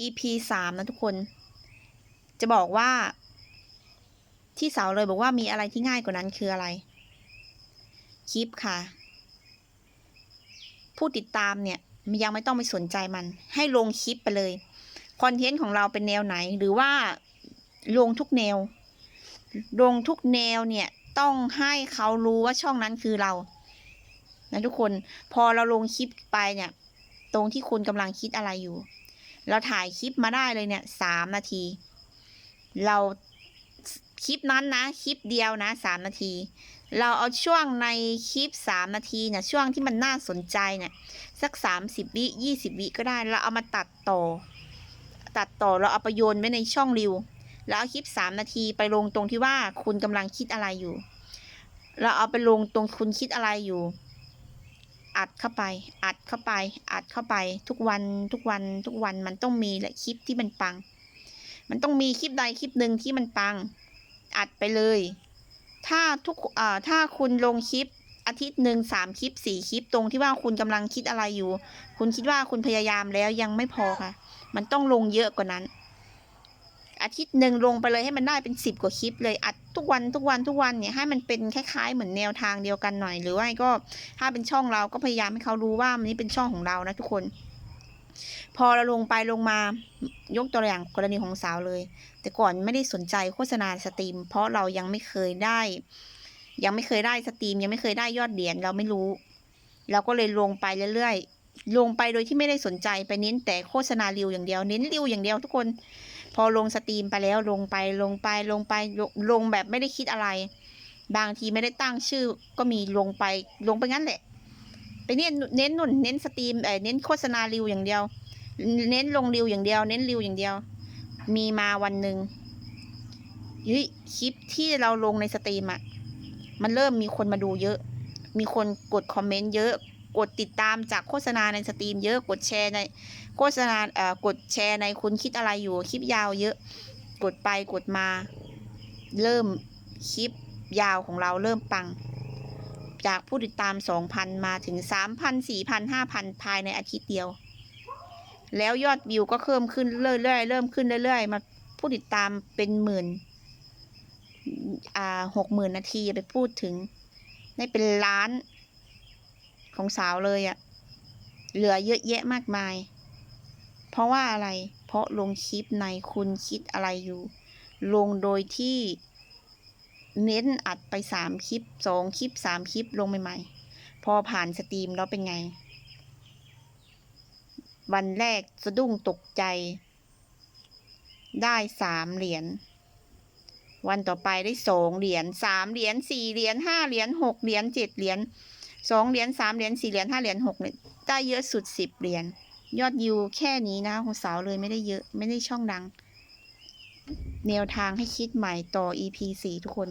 EP สามนะทุกคน จะบอกว่า ที่สาวเลยบอกว่ามีอะไรที่ง่ายกว่านั้นคืออะไร คลิปค่ะ ผู้ติดตามเนี่ยยังไม่ต้องไปสนใจมัน ให้ลงคลิปไปเลยคอนเทนต์ของเราเป็นแนวไหน หรือว่าลงทุกแนว ลงทุกแนวเนี่ยต้องให้เขารู้ว่าช่องนั้นคือเรา นะทุกคน พอเราลงคลิปไปเนี่ย ตรงที่คุณกำลังคิดอะไรอยู่ เราถ่ายคลิปมาได้เลยเนี่ยสามนาที เราคลิปนั้นนะคลิปเดียวนะสามนาที เราเอาช่วงในคลิปสามนาทีเนี่ยช่วงที่มันน่าสนใจเนี่ยสักสามสิบวิยี่สิบวิก็ได้เราเอามาตัดต่อ ตัดต่อเราเอาไปโยนไว้ในช่องริวแล้วเอาคลิปสามนาทีไปลงตรงที่ว่าคุณกำลังคิดอะไรอยู่ เราเอาไปลงตรงคุณคิดอะไรอยู่ อัดเข้าไป อัดเข้าไป อัดเข้าไป ทุกวันทุกวันทุกวันมันต้องมีแหละคลิปที่มันปัง มันต้องมีคลิปใดคลิปหนึ่งที่มันปัง อัดไปเลย ถ้าทุกอ่อถ้าคุณลงคลิปอาทิตย์หนึ่งสามคลิปสี่คลิปตรงที่ว่าคุณกำลังคิดอะไรอยู่ คุณคิดว่าคุณพยายามแล้วยังไม่พอค่ะ มันต้องลงเยอะกว่านั้น อาทิตย์หนึ่งลงไปเลยให้มันได้เป็นสิบกว่าคลิปเลยอัดทุกวันทุกวันทุกวันเนี่ยให้มันเป็นคล้ายๆ เหมือนแนวทางเดียวกันหน่อย หรือว่าก็ถ้าเป็นช่องเราก็พยายามให้เขารู้ว่ามันนี่เป็นช่องของเรานะทุกคน พอเราลงไปลงมายกตัวอย่างกรณีของสาวเลย แต่ก่อนไม่ได้สนใจโฆษณาสตรีม เพราะเรายังไม่เคยได้ ยังไม่เคยได้สตรีม ยังไม่เคยได้ยอดเหรียญเราไม่รู้เราก็เลยลงไปเรื่อยๆลงไปโดยที่ไม่ได้สนใจไปเน้นแต่โฆษณาริวอย่างเดียว เน้นริวอย่างเดียวทุกคน พอลงสตรีมไปแล้วลงไปลงไปลงไปลงลงแบบไม่ได้คิดอะไร บางทีไม่ได้ตั้งชื่อก็มีลงไปลงไปงั้นแหละ ไปเน้นเน้นนุ่นเน้นสตรีมเออเน้นโฆษณาริวอย่างเดียว เน้นลงริวอย่างเดียว เน้นริวอย่างเดียว มีมาวันหนึ่งเฮ้ยคลิปที่เราลงในสตรีมอะมันเริ่มมีคนมาดูเยอะ มีคนกดคอมเมนต์เยอะ กดติดตามจากโฆษณาในสตรีมเยอะกดแชร์ในโฆษณาเอ่อกดแชร์ในคุณคิดอะไรอยู่คลิปยาวเยอะ กดไปกดมา เริ่มคลิปยาวของเราเริ่มปัง จากผู้ติดตาม 2,000 มาถึง 3,000 4,000 5,000 ภายในอาทิตย์เดียว แล้วยอดวิวก็เพิ่มขึ้นเรื่อยๆเริ่มขึ้นเรื่อยๆ มาผู้ติดตามเป็นหมื่นอ่าหกหมื่นนาทีไปพูดถึง ได้เป็นล้าน ของสาวเลยอะเหลือเยอะแยะมากมาย เพราะว่าอะไร เพราะลงคลิปในคุณคิดอะไรอยู่ ลงโดยที่ เน้นอัดไปสามคลิปสองคลิปสามคลิปลงใหม่ๆ พอผ่านสตรีมแล้วเป็นไง วันแรกสะดุ้งตกใจ ได้สามเหรียญวันต่อไปได้สองเหรียญสามเหรียญสี่เหรียญห้าเหรียญหกเหรียญเจ็ดเหรียญ สองเหรียญสามเหรียญสี่เหรียญห้าเหรียญหกเนี่ยได้เยอะสุดสิบเหรียญยอดยิวแค่นี้นะของสาวเลยไม่ได้เยอะไม่ได้ช่องดัง แนวทางให้คิดใหม่ต่อ EP สี่ทุกคน